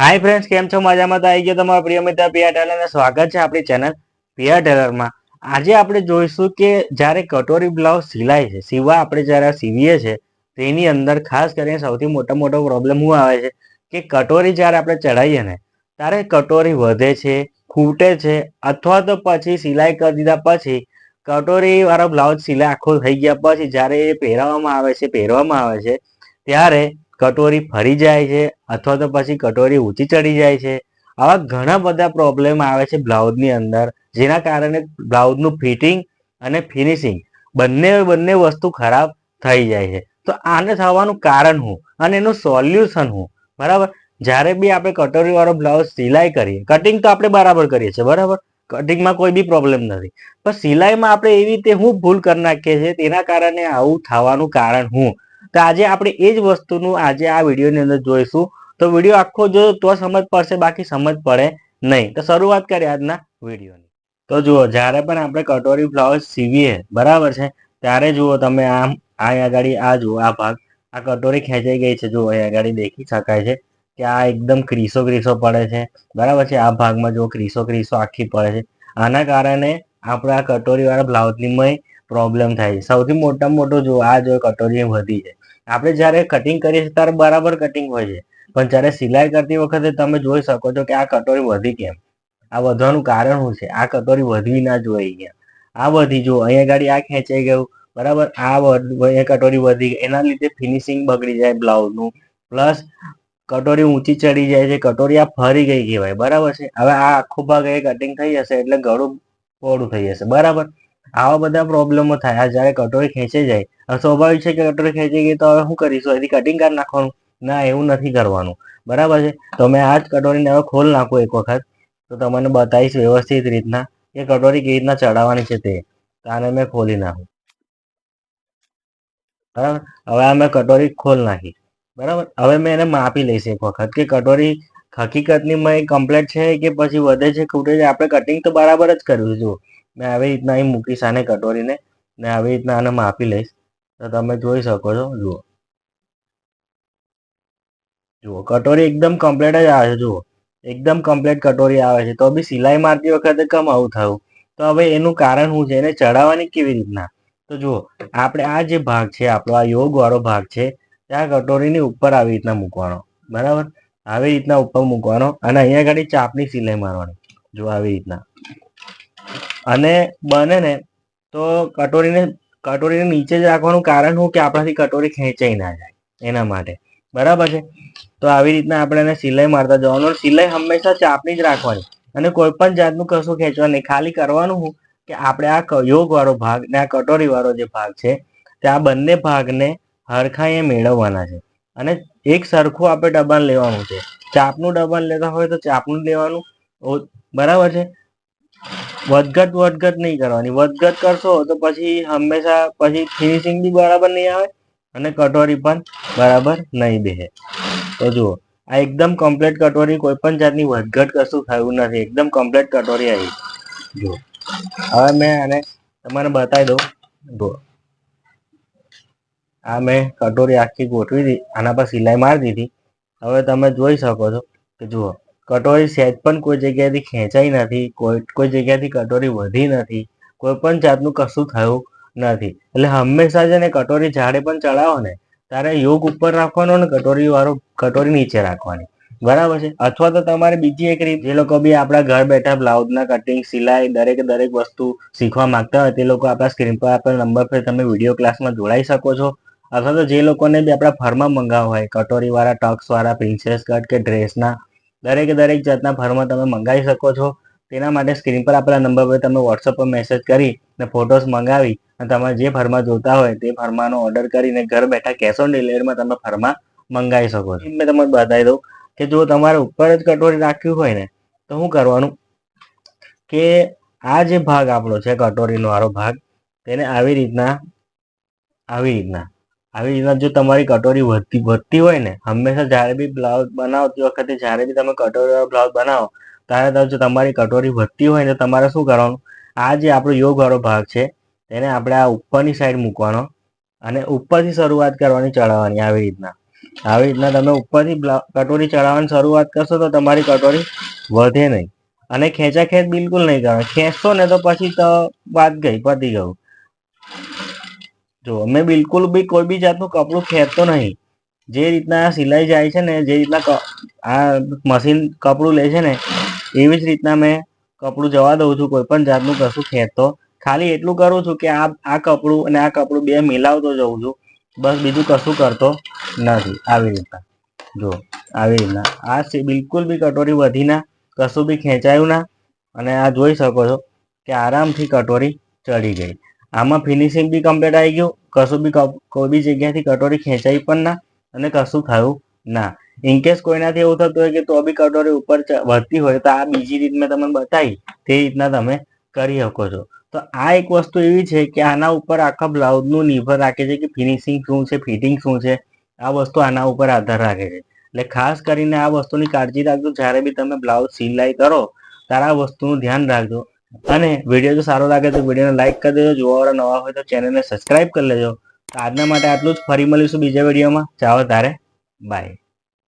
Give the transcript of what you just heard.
Hi friends કેમ છો? મજામાં આવી ગયો તમારા પ્રિય મિત્ર પિયા ટેલર અને સ્વાગત છે આપણી ચેનલ પિયા ટેલરમાં આજે આપણે જોઈશું કે જ્યારે કટોરી બ્લાઉઝ સિલાય છે, સીવા આપણે જ્યારે સીવીએ છે તેની અંદર ખાસ કરીને સૌથી મોટો મોટો પ્રોબ્લેમ શું આવે છે? કે કટોરી જ્યારે આપણે ચડાવીએ ને, ત્યારે કટોરી વધે છે, ખૂટે છે, અથવા તો પછી સિલાઈ કરી દીધા પછી કટોરીવાળો બ્લાઉઝ સિલાઈ આખો થઈ ગયા પછી જ્યારે એ પહેરવામાં આવે છે, પહેરવામાં આવે છે, ત્યારે કટોરી ફરી જાય છે અથવા તો પછી કટોરી ઊંચી ચડી જાય છે. આવા ઘણા બધા પ્રોબ્લેમ આવે છે બ્લાઉઝની અંદર, જેના કારણે બ્લાઉઝનું ફિટિંગ અને ફિનિશિંગ બંને બંને વસ્તુ ખરાબ થઈ જાય છે. તો આને થવાનું કારણ શું? અને એનું સોલ્યુશન શું? બરાબર? જ્યારે બી આપણે કટોરીવાળો બ્લાઉઝ સિલાઈ કરીએ, કટિંગ તો આપણે બરાબર કરીએ છીએ, બરાબર? કટિંગમાં કોઈ બી પ્રોબ્લેમ નથી. પણ સિલાઈમાં આપણે એવી રીતે હું ભૂલ કરી નાખીએ છીએ, તેના કારણે આવું થવાનું કારણ શું? તો આજે આપણે એ જ વસ્તુનું આજે આ વિડીયોની અંદર જોઈશું. તો વીડિયો આખો જો તો સમજ પડશે, બાકી સમજ પડે નહીં. તો શરૂઆત કરીએ આજના વિડીયોની. તો જુઓ, જ્યારે પણ આપણે કટોરી બ્લાઉઝ સીવીએ, બરાબર છે? ત્યારે જુઓ તમે આમ, આ આગળ આ જુઓ, આ ભાગ. આ કટોરી ખેંચાઈ ગઈ છે. જુઓ અહીં આગળ દેખી શકાય છે કે આ એકદમ ક્રીસો ક્રીસો પડે છે. બરાબર છે? આ ભાગમાં જો ક્રીસો ક્રીસો આખી પડે છે. આના કારણે આપણા કટોરીવાળા બ્લાઉઝની મય પ્રોબ્લેમ થાય છે. સૌથી મોટામાં મોટો જો આ જો કટોરી વધી છે. આપણે જ્યારે કટિંગ કરીએ છીએ ત્યારે બરાબર કટિંગ હોય છે. પણ જ્યારે સિલાઈ કરતી વખતે તમે જોઈ શકો છો કે આ કટોરી વધી કેમ? આ વધવાનું કારણ શું છે? આ કટોરી વધવી ના જોઈએ ગયા આ વધી જો, અહીંયા ગાડી આ ખેંચાઈ ગયું, બરાબર? આ કટોરી વધી ગઈ. એના લીધે ફિનિશિંગ બગડી જાય બ્લાઉઝનું પ્લસ કટોરી ઊંચી ચડી જાય છે, કટોરી આ ફરી ગઈ કહેવાય. બરાબર છે? હવે આ આખો ભાગ એ કટિંગ થઈ જશે એટલે ગળું પહોળું થઈ જશે. બરાબર? આવા બધા પ્રોબ્લેમો થાય. આ જ્યારે કટોરી ખેંચી જાય સ્વાભાવિક છે કે કટોરી ખેંચી ગઈ તો હવે શું કરીશું? એથી કટિંગ કરી નાખવાનું. ના, એવું નથી કરવાનું. બરાબર છે? તો મેં આ જ કટોરીને હવે ખોલ નાખું એક વખત. તો તમને બતાવીશ વ્યવસ્થિત રીતના કે કટોરી કેવી રીતના ચડાવવાની છે તે. આને મેં ખોલી નાખું. બરાબર? હવે આ મેં કટોરી ખોલ નાખી. બરાબર? હવે મેં એને માપી લઈશ એક વખત કે કટોરી હકીકતની મેં કમ્પ્લેટ છે કે પછી વધે છે ખૂટે છે આપણે કટિંગ તો બરાબર જ કર્યું જુઓ. મેં આવી રીતના અહીં મૂકીશ આને કટોરીને. ને આવી રીતના આને માપી લઈશ. તો તમે જોઈ શકો છો, જુઓ. જુઓ, કટોરી એકદમ કમ્પ્લીટ જ આવે છે, જુઓ. એકદમ કમ્પ્લીટ કટોરી આવે છે. તો બી સિલાઈ મારતી વખતે કમ આવું થયું? તો હવે એનું કારણ શું છે? એને ચડાવવાની કેવી રીતના? તો જુઓ, આપણે આ જે ભાગ છે, આપણો આ યોગ વાળો ભાગ છે ત્યાં કટોરીની ઉપર આવી રીતના મૂકવાનો. બરાબર? આવી રીતના ઉપર મૂકવાનો અને અહીંયા આગળ ચાપની સિલાઈ મારવાની. જો આવી રીતના. અને બને ને તો કટોરીને કટોરીને નીચે જ રાખવાનું કારણ શું? કે આપણાથી કટોરી ખેંચાઈ ના જાય. એના માટે. બરાબર છે? તો આવી રીતના આપણે એને સિલાઈ મારતા જવાનું. સિલાઈ હંમેશા ચાપની જ રાખવાની. અને કોઈ પણ જાતનું કશું ખેંચવાનું નહીં. ખાલી કરવાનું શું? કે આપણે આ યોગ વાળો ભાગ ને આ કટોરી વાળો જે ભાગ છે, તે આ બંને ભાગને હરખાઈએ મેળવવાના છે. અને એક સરખું આપણે ડબાણ લેવાનું છે. ચાપનું ડબાણ લેતા હોય તો ચાપનું લેવાનું. બરાબર છે? વધઘટ વધઘટ નહીં કરવાની. વધઘટ કરશો તો પછી હંમેશા પછી ફિનિશિંગ બી બરાબર નહીં આવે અને કટોરી પણ બરાબર નહીં બેસે. તો જુઓ, આ એકદમ કમ્પ્લીટ કટોરી કોઈ પણ જાતની વધઘટ કશું થયું નથી. એકદમ કમ્પ્લીટ કટોરી આવી. જુઓ. હવે મેં આને તમને બતાવી દઉં. જુઓ. આ મેં કટોરી આખી ગોઠવી દીધી આના પર સિલાઈ મારી દીધી. હવે તમે જોઈ શકો છો કે જુઓ કટોરી સહેજ પણ કોઈ જગ્યાએથી ખેંચાઈ નથી, કોઈ કોઈ જગ્યાથી કટોરી વધી નથી, કોઈ પણ જાતનું કશું થયું નથી. એટલે હંમેશા જ કટોરી ઝાડે પણ ચડાવો ને ત્યારે યોગ ઉપર રાખવાનો ને કટોરી વાળો કટોરી નીચે રાખવાની. બરાબર છે? અથવા તો તમારે બીજી એક રીત, જે લોકો બી આપણા ઘર બેઠા બ્લાઉઝના કટિંગ સિલાઈ, દરેક દરેક વસ્તુ શીખવા માંગતા હોય, તે લોકો આપણા સ્ક્રીન પર આપેલા નંબર પર તમે વીડિયો ક્લાસમાં જોડાઈ શકો છો. અથવા તો જે લોકોને બી આપણા ફરમાં મંગાવવા હોય, કટોરીવાળા ટક્સવાળા પ્રિન્સેસ કટ કે ડ્રેસના દરેકે દરેક જાતના ફરમાં તમે મંગાવી શકો છો. તેના માટે સ્ક્રીન પર આપેલા નંબર પર તમે વોટ્સઅપ પર મેસેજ કરી અને ફોટોસ મંગાવી અને તમારે જે ફરમાં જોતા હોય તે ફરમાનો ઓર્ડર કરીને ઘર બેઠા કેશ ઓન ડિલિવરીમાં તમે ફરમાં મંગાવી શકો છો. મેં તમને બતાવી દઉં કે જો તમારે ઉપર જ કટોરી રાખ્યું હોય ને, તો શું કરવાનું કે આ જે ભાગ આપણો છે કટોરીનો વાળો ભાગ, તેને આવી રીતના આવી રીતના આવી રીતના જો તમારી કટોરી વધતી વધતી હોય ને, હંમેશા જ્યારે બી બ્લાઉઝ બનાવતી વખતે, જ્યારે બી તમે કટોરી બ્લાઉઝ બનાવો, ત્યારે જો તમારી કટોરી વધતી હોય ને તમારે શું કરવાનું? આ જે આપણો યોગ વાળો ભાગ છે, તેને આપણે આ ઉપરની સાઈડ મૂકવાનો અને ઉપરથી શરૂઆત કરવાની ચડાવવાની આવી રીતના. આવી રીતના તમે ઉપરથી કટોરી ચડાવવાની શરૂઆત કરશો, તો તમારી કટોરી વધે નહીં. અને ખેંચા ખેંચ બિલકુલ નહીં કરવાની. ખેંચશો ને, તો પછી તો વાત ગઈ, પતી ગયું. જો મેં બિલકુલ બી કોઈ બી જાતનું કપડું ખેંચતો નહીં. જે રીતના આ સિલાઈ જાય છે ને, જે રીતના આ મશીન કપડું લે છે ને, એવી જ રીતના મેં કપડું જવા દઉં છું, કોઈ પણ જાતનું કશું ખેંચતો. ખાલી એટલું કરું છું કે આ આ કપડું અને આ કપડું બે મિલાવતો જઉં છું. બસ બીજું કશું કરતો નથી, આવી રીતના. જો, આવી રીતના. આ બિલકુલ બી કટોરી વધી ના, કશું બી ખેંચાયું ના. અને આ જોઈ શકો છો કે આરામથી કટોરી ચડી ગઈ. આમાં ફિનિશિંગ બી કમ્પ્લીટ આવી ગયું. કશું બી કોઈ બી જગ્યાથી કટોરી ખેંચાઈ પણ ના અને કશું થયું ના. ઇનકેસ કોઈનાથી એવું થતું હોય કે તો બી કટોરી ઉપર વધતી હોય તો આ બીજી રીત મેં તમને બતાવી. તે રીતના તમે કરી શકો છો. તો આ એક વસ્તુ એવી છે કે આના ઉપર આખા બ્લાઉઝનું નિર્ભર રાખે છે કે ફિનિશિંગ શું છે ફિટિંગ શું છે, આ વસ્તુ આના ઉપર આધાર રાખે છે. એટલે ખાસ કરીને આ વસ્તુની કાળજી રાખજો. જ્યારે બી તમે બ્લાઉઝ સિલાઈ કરો ત્યારે આ વસ્તુનું ધ્યાન રાખજો. અને વીડિયો જો સારો લાગે તો વિડીયોને લાઇક કરી દેજો. જોવાવાળા નવા હોય તો ચેનલને સબસ્ક્રાઇબ કરી લેજો. તો આજના માટે આટલું જ. ફરી મળીશું બીજા વિડીયોમાં ચાલો તારે. બાય